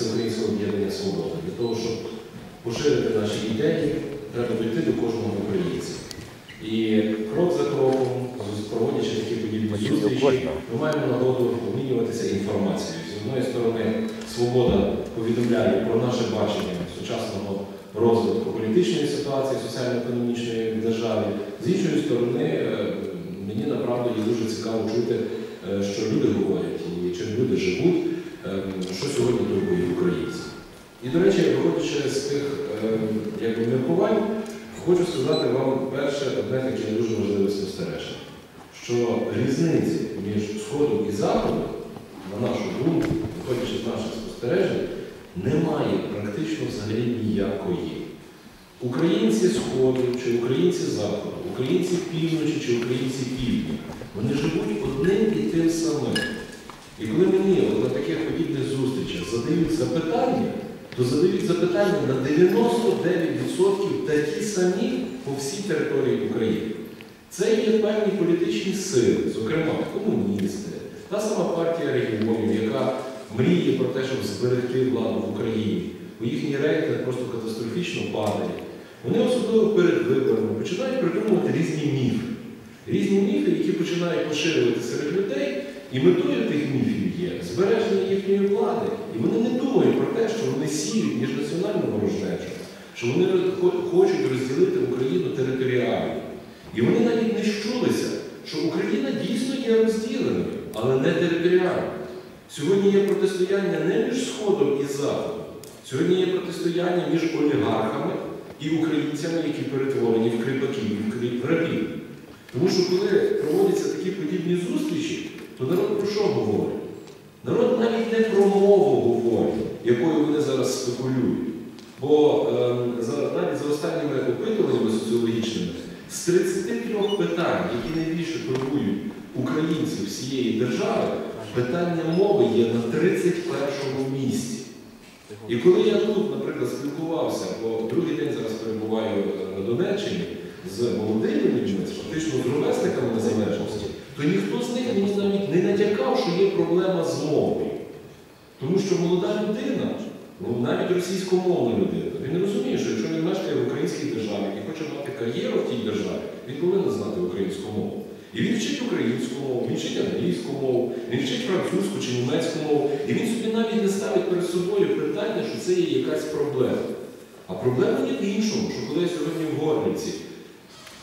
Всеукраїнського об'єднання Свобода. Для того, щоб поширити наші ідеї, треба дійти до кожного українця. І крок за кроком, проводячи такі подібні зустрічі, ми маємо нагоду обмінюватися інформацією. З одної сторони, свобода повідомляє про наше бачення сучасного розвитку політичної ситуації, соціально-економічної в державі. З іншої сторони, е, мені направду є дуже цікаво чути, е, що люди говорять і чим люди живуть, е, що сьогодні українців. І, до речі, виходячи з тих е, міркувань, хочу сказати вам перше одне таке дуже важливе спостереження, що різниці між Сходом і Заходом, на нашу думку, виходячи з наших спостережень, немає практично взагалі ніякої. Українці Сходу чи українці Заходу, українці півночі чи українці півдня, вони живуть одним і тим самим. І коли мені на таких подібних зустрічах задають запитання, то задають запитання на 99% такі самі по всій території України. Це є певні політичні сили, зокрема комуністи, та сама партія регіонів, яка мріє про те, щоб зберегти владу в Україні, бо їхній рейтинг просто катастрофічно падає. Вони особливо перед виборами починають придумувати різні міфи. Різні міфи, які починають поширювати серед людей, і метою тих міфів є збереження їхньої влади. І вони не думають про те, що вони сіють міжнаціональну ворожнечу, що вони хочуть розділити Україну територіально. І вони навіть не щулися, що Україна дійсно є розділеною, але не територіально. Сьогодні є протистояння не між Сходом і Заходом. Сьогодні є протистояння між олігархами і українцями, які перетворені в кріпаків в рабів. Тому що коли проводяться такі подібні зустрічі, то народ про що говорить? Народ навіть не про мову говорить, якою вони зараз спекулюють. Бо ем, навіть за останніми опитуваннями соціологічними, з 33 питань, які найбільше турбують українців всієї держави, питання мови є на 31 місці. І коли я тут, наприклад, спілкувався, бо другий день зараз перебуваю е, на Донеччині з молодими людьми, фактично з ровесниками незалежності, то ніхто з них мені навіть не натякав, що є проблема з мовою. Тому що молода людина, ну навіть російськомовна людина, він розуміє, що якщо він мешкає в українській державі і хоче мати кар'єру в тій державі, він повинен знати українську мову. І він вчить українську мову, він вчить англійську мову, він вчить французьку чи німецьку мову. І він собі навіть не ставить перед собою питання, що це є якась проблема. А проблема є в іншому, що коли я сьогодні в Горлівці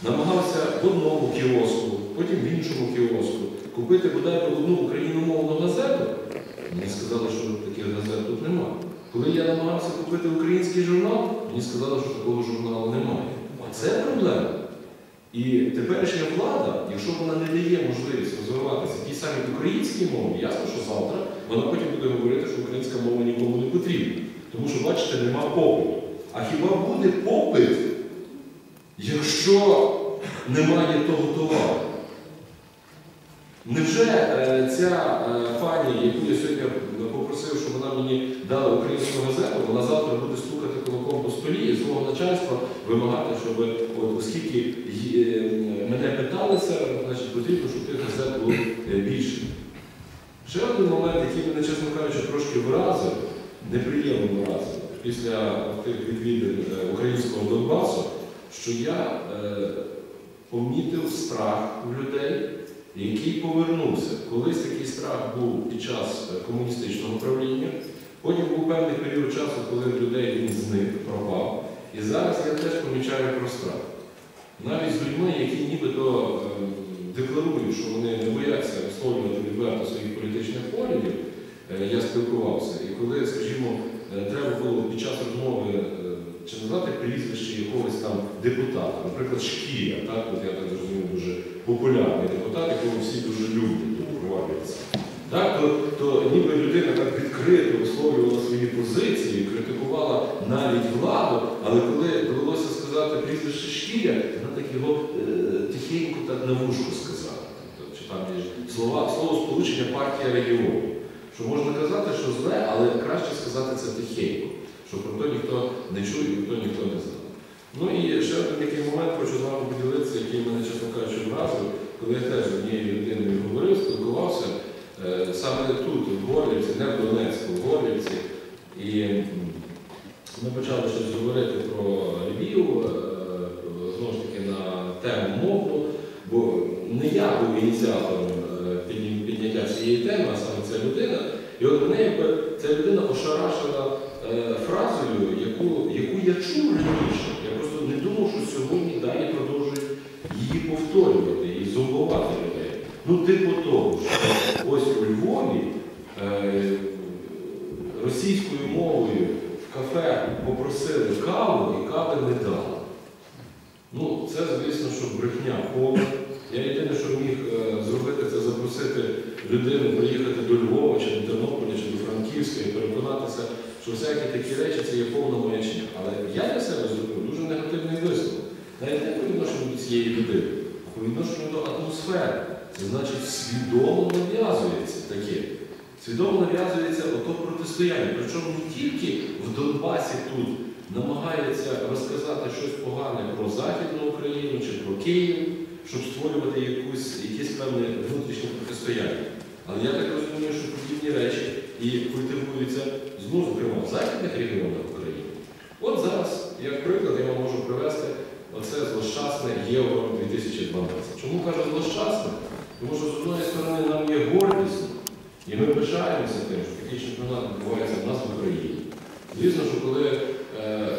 намагався в одному кіоску, потім в іншому кіоску купити бодай одну україномовну газету, мені сказали, що таких газет тут немає. Коли я намагався купити український журнал, мені сказали, що такого журналу немає. А це проблема. І теперішня влада, якщо вона не дає можливість розвиватися тій самій українській мові, ясно, що завтра вона потім буде говорити, що українська мова нікому не потрібна. Тому що, бачите, нема попиту. А хіба буде попит, якщо немає того товару? Невже е, ця е, пані, яку я сьогодні попросив, щоб вона мені дала українську газету, вона завтра буде стукати кулаком по столі і свого начальства вимагати, щоб, оскільки е, мене питалися, значить потрібно, щоб тих газет було е, більше. Ще один момент, який мене, чесно кажучи, трошки вразив, неприємно вразив, після тих відвідин е, українського Донбасу, що я е, помітив страх у людей, який повернувся. Колись такий страх був під час комуністичного правління, потім був певний період часу, коли людей він зник, пропав. І зараз я теж помічаю про страх. Навіть з людьми, які нібито е, декларують, що вони не бояться висловлювати відверто своїх політичних поглядів, е, я спілкувався. І коли, скажімо, е, треба було під час розмови чи назвати прізвище якогось там депутата, наприклад, Шкія, так, от я так зрозумів, дуже популярний депутат, якого всі дуже люблять, тут. Так, то, то ніби людина так відкрито висловлювала свої позиції, критикувала навіть владу, але коли довелося сказати прізвище Шкіря, вона так його е, тихенько так на вушку сказала. Тобто, чи там є слова, слово сполучення партія регіонів. Що можна казати, що зле, але краще сказати це тихенько, щоб про то ніхто не чує, ніхто ніхто не знає. Ну і ще один такий момент хочу з вами поділитися, який мене, чесно кажучи, вразив, коли я теж з однією людиною говорив, спілкувався, е, саме тут, в Горлівці, не в Донецьку, в Горлівці. І ми почали щось говорити про Львів, е, знову ж таки на тему мову, бо не я був ініціатором е, підняття цієї теми, а саме ця людина. І от мене якби ця людина ошарашила фразою, яку, яку я чув раніше. Я просто не думав, що сьогодні далі продовжують її повторювати і зомбувати людей. Ну, типу того, що ось у Львові е, російською мовою в кафе попросили каву і кави не дали. Ну, це, звісно, що брехня повна. Я єдине, що міг е, зробити, це запросити людину приїхати до Львова, чи до Тернополя, чи до Франківська і переконатися, що всякі такі речі це є повна маячня. Але я для себе зробив дуже негативний висновок. Навіть не по відношенню до цієї людини, а по відношенню до атмосфери. Це значить свідомо нав'язується таке. Свідомо нав'язується ото протистояння. Причому не тільки в Донбасі тут намагається розказати щось погане про Західну Україну чи про Київ, щоб створювати якусь, якесь певне внутрішнє протистояння. Але я так розумію, що подібні речі і культивуються знову, зокрема, в західних регіонах України. От зараз, як приклад, я вам можу привести оце злощасне Євро 2012. Чому кажу злощасне? Тому що з одної сторони нам є гордість, і ми пишаємося тим, що такий чемпіонат відбувається в нас в Україні. Звісно, що коли е, е,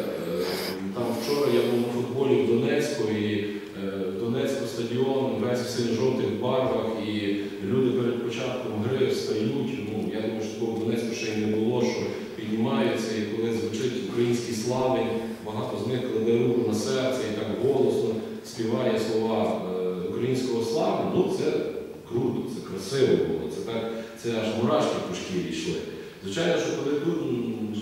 там вчора я був на футболі в Донецьку, і е, Донецьку стадіон весь в синьо-жовтих барвах, і люди перед початком гри встають. Ну, я думаю, що Донецьку ще й не було, що піднімаються, і коли звучить український славень, багато з них кладе руку на серце і так голосно співає слова е, українського слави. Ну, це круто, це красиво було, це так, це аж мурашки по шкірі йшли. Звичайно, що коли тут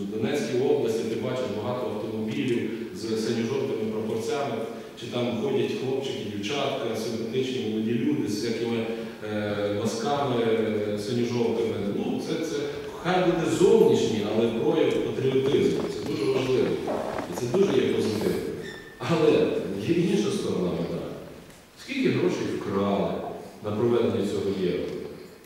в Донецькій області ти бачиш багато автомобілів з синьо-жовтими пропорцями, чи там ходять хлопчики, дівчатка, симпатичні молоді люди з всякими е, масками е, синьо-жовтими. Хай буде зовнішній, але прояв патріотизму. Це дуже важливо. І це дуже є позитивно. Але є інша сторона медалі. Скільки грошей вкрали на проведення цього євро?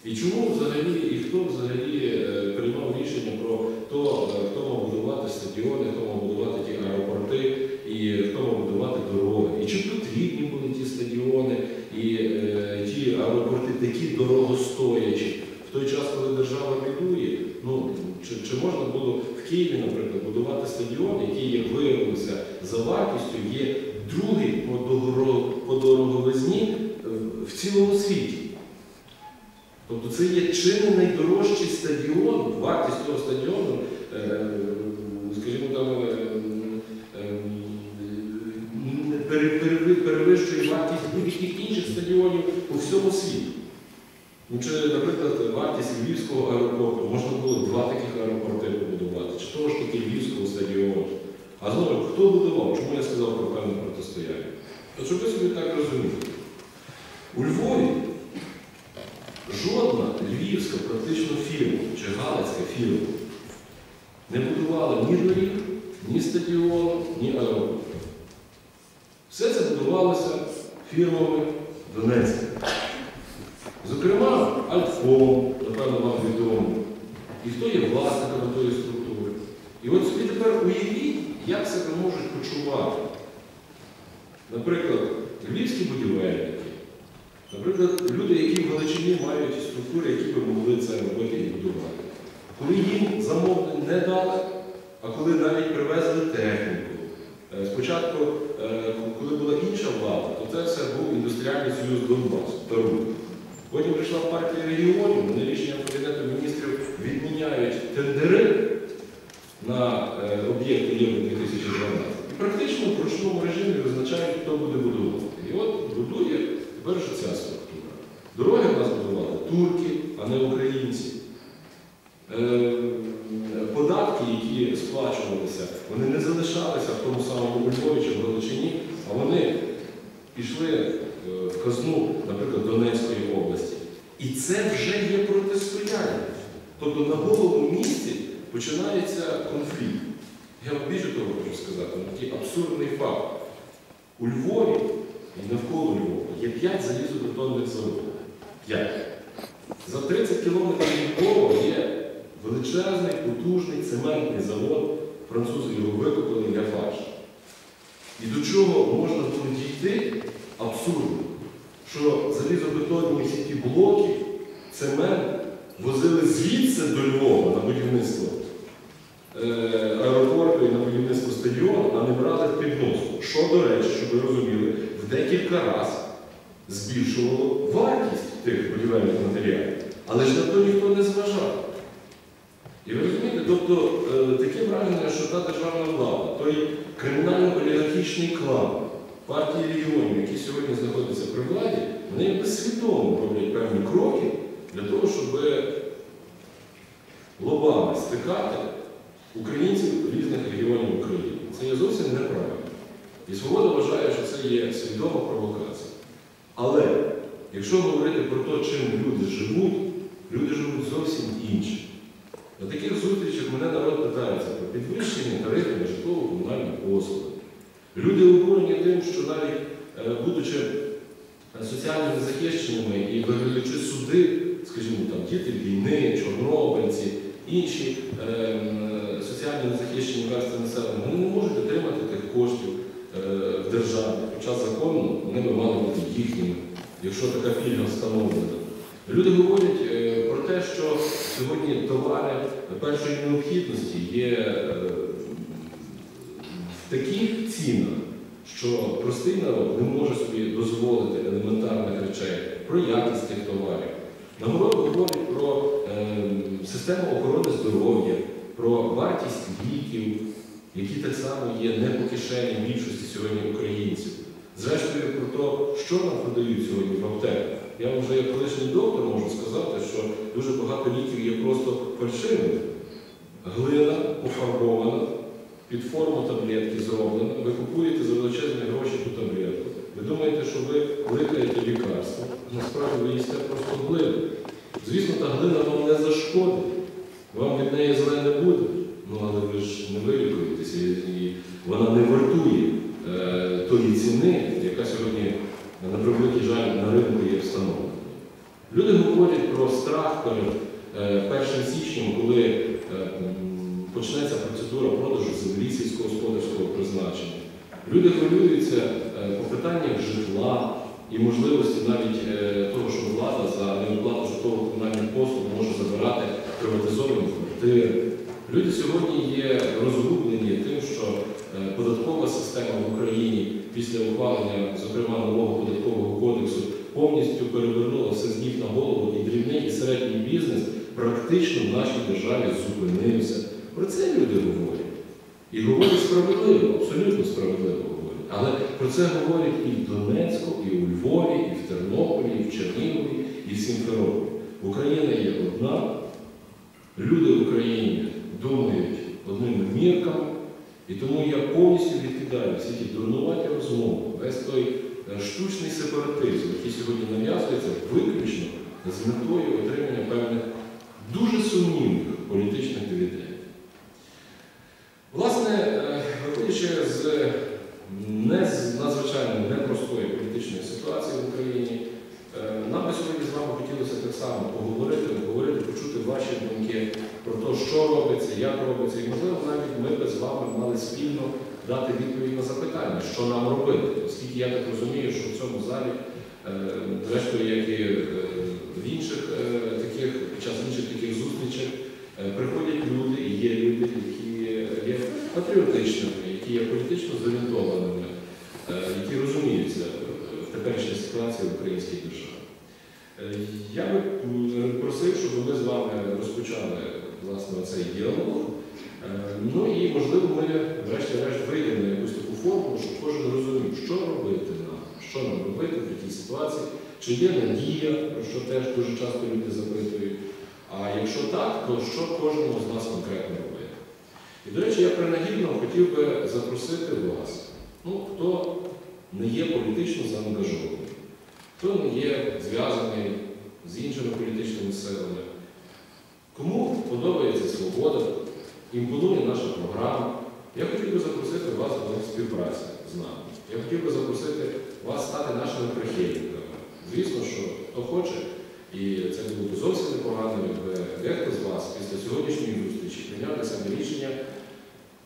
І чому взагалі, і хто взагалі е, приймав рішення про то, е, хто мав будувати стадіони, хто мав будувати ті аеропорти, і хто мав будувати дороги? І чи потрібні були ті стадіони і е, ті аеропорти такі дорогостоячі? В той час, коли держава бідує, ну чи, чи можна було в Києві, наприклад, будувати стадіон, який, як виявилося, за вартістю є другий по, догоро- по дороговизні е, в цілому світі? Тобто це є чи не найдорожчий стадіон, вартість того стадіону, е, скажімо там, е, е, не пере- пере- перевищує вартість будь-яких інших стадіонів по всьому світу. Ну, чи, наприклад, вартість Львівського аеропорту, можна було два таких аеропорти побудувати, чи того ж таки Львівського стадіону. А знову, хто будував? Чому я сказав про певне протистояння? От щоб ви собі так розуміли. У Львові жодна львівська практично фірма чи галицька фірма не будувала ні доріг, ні стадіону, ні аеропорту. Все це будувалося фірмами Донецька. Зокрема, Альфом, напевно, вам відомо. І хто є власниками тої структури. І от собі тепер уявіть, як себе можуть почувати. Наприклад, львівські будівельники, наприклад, люди, які в Галичині мають структури, які би могли це робити і будувати. Коли їм замовлень не дали, а коли навіть привезли техніку. Е, Спочатку, е, коли була інша влада, то це все був індустріальний союз Донбасу, Перу. Потім прийшла партія регіонів, вони рішенням Кабінету міністрів відміняють тендери на об'єкт об'єкти Євро 2012. І практично в ручному режимі визначають, хто буде будувати. І от будує тепер вже ця структура. Дороги в нас будували турки, а не українці. Е, Податки, сплачувалися, вони не залишалися в тому самому Львові чи в Галичині, а вони пішли е, в казну, наприклад, Донецької області. І це вже є протистояння. Тобто на голому місці починається конфлікт. Я вам більше того хочу сказати, ну, такий абсурдний факт. У Львові і навколо Львова є 5 залізобетонних заводів. 5. За 30 кілометрів від Львова є величезний, потужний цементний завод, французи його викупили для фаршу. І до чого можна було дійти абсурдно, що залізобетонні всі ті блоки, цемент возили звідси до Львова на будівництво е, аеропорту і на будівництво стадіону, а не брали в підноску. Що, до речі, щоб ви розуміли, в декілька разів збільшувало вартість тих будівельних матеріалів. Але ж на то ніхто не зважав. І ви розумієте, тобто е, таке враження, що та державна влада, той кримінально-олігархічний клан партії регіонів, які сьогодні знаходяться при владі, вони якби свідомо роблять певні кроки для того, щоб лобами стикати українців різних регіонів України. Це є зовсім неправильно. І свобода вважає, що це є свідома провокація. Але якщо говорити про те, чим люди живуть, люди живуть зовсім іншим. На таких зустрічах мене народ питається про підвищення тарифів на житлово-комунальні послуги. Люди обурені тим, що навіть е, будучи е, соціально незахищеними і виграючи суди, скажімо, там діти війни, чорнобильці, інші е, соціально незахищені верстви населення, вони не можуть отримати тих коштів е, в державі. Хоча законно вони би мали бути їхніми, якщо така пільга встановлена. Люди говорять е, про те, що сьогодні товари першої необхідності є е, в таких цінах, що простий народ не може собі дозволити елементарних речей про якість тих товарів. Наоборот, говорять про е, систему охорони здоров'я, про вартість ліків, які так само є не по кишені більшості сьогодні українців. Зрештою, про те, що нам продають сьогодні в аптеках. Я вам вже як колишній доктор можу сказати, що дуже багато ліків є просто фальшивими. Глина пофарбована, під форму таблетки зроблена, ви купуєте за величезні гроші ту таблетку. Ви думаєте, що ви ликаєте лікарство, насправді ви їсте просто глину. Звісно, та глина вам не зашкодить, вам від неї зле не буде. Ну, але ви ж не вилікуєтеся, і- вона не вартує е, тої ціни, яка сьогодні, на превеликий жаль, на ринку є встановлена. Люди говорять про страх перед е, 1 січням, коли е, почнеться процедура продажу землі сільськогосподарського призначення. Люди хвилюються е, по питаннях житла і можливості навіть е, того, що влада за неоплату житлово-комунальних послуг може забирати приватизовані квартири. Люди сьогодні є розгублені тим, що е, податкова система в Україні після ухвалення, зокрема, нового податкового кодексу повністю перевернула все з ніг на голову, і дрібний і середній бізнес практично в нашій державі зупинився. Про це люди говорять. І говорять справедливо, абсолютно справедливо говорять. Але про це говорять і в Донецьку, і у Львові, і в Тернополі, і в Чернігові, і в Сімферополі. Україна є одна, люди в Україні думають одними мірками, і тому я повністю відкидаю всі ті дурнуваті розмови, весь той е, штучний сепаратизм, який сьогодні нав'язується виключно з метою отримання певних дуже сумнівних політичних дивідендів. Власне, е, виходячи з не з надзвичайно непростої політичної ситуації в Україні, е, нам би сьогодні з вами хотілося так само поговорити, обговорити, ваші думки про те, що робиться, як робиться, і можливо навіть ми би з вами мали спільно дати відповідь на запитання, що нам робити, оскільки я так розумію, що в цьому залі, е, зрештою, як і е, в інших е, таких під час інших таких зустрічей, приходять люди, і є люди, які є патріотичними, які є політично зорієнтованими, які розуміються в теперішній ситуації в українській державі. Е, Я би просив, щоб ми з вами розпочали власне цей діалог. Е, Ну і можливо ми врешті-решт вийдемо на якусь таку форму, щоб кожен розумів, що робити нам, що нам робити в такій ситуації, чи є надія, про що теж дуже часто люди запитують. А якщо так, то що кожному з нас конкретно робити? І, до речі, я принагідно хотів би запросити вас, ну, хто не є політично заангажований, хто не є зв'язаний з іншими політичними силами, кому подобається свобода, імпонує наша програма, я хотів би запросити вас до співпраці з нами. Я хотів би запросити вас стати нашими прихильниками. Звісно, що хто хоче, І це було б зовсім непогано, якби дехто з вас після сьогоднішньої зустрічі прийняв для себе рішення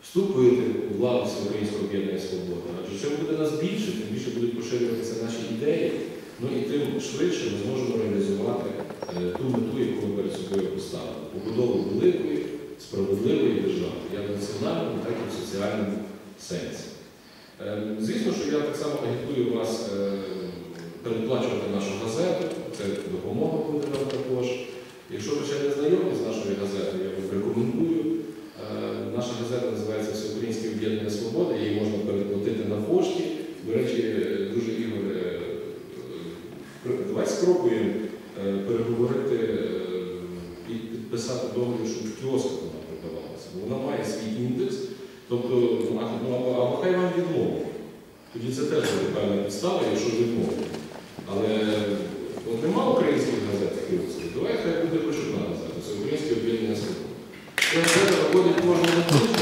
вступити у владу Всеукраїнського об'єднання Свобода. Адже чим буде нас більше, тим більше будуть поширюватися наші ідеї, ну і тим швидше ми зможемо реалізувати е, ту мету, яку ми перед собою поставили. Побудову великої, справедливої держави, як в національному, так і в соціальному сенсі. Е, Звісно, що я так само агітую вас е, передплачувати нашу газету, це допомога буде вам також. Якщо ви ще не знайомі з нашою газетою, я вам рекомендую. Наша газета називається Всеукраїнське об'єднання Свобода, її можна переплатити на пошті. До речі, дуже Ігор, давай спробуємо е, переговорити е, і підписати договір, щоб в вона продавалася. Бо Вона має свій індекс, тобто, ну, ну, або, або хай вам відмовить. Тоді це теж буде певна підстава, якщо відмовить. Але от нема українських газет в давай хай буде газета, це українське об'єднання свободи. Газета виходить тижня.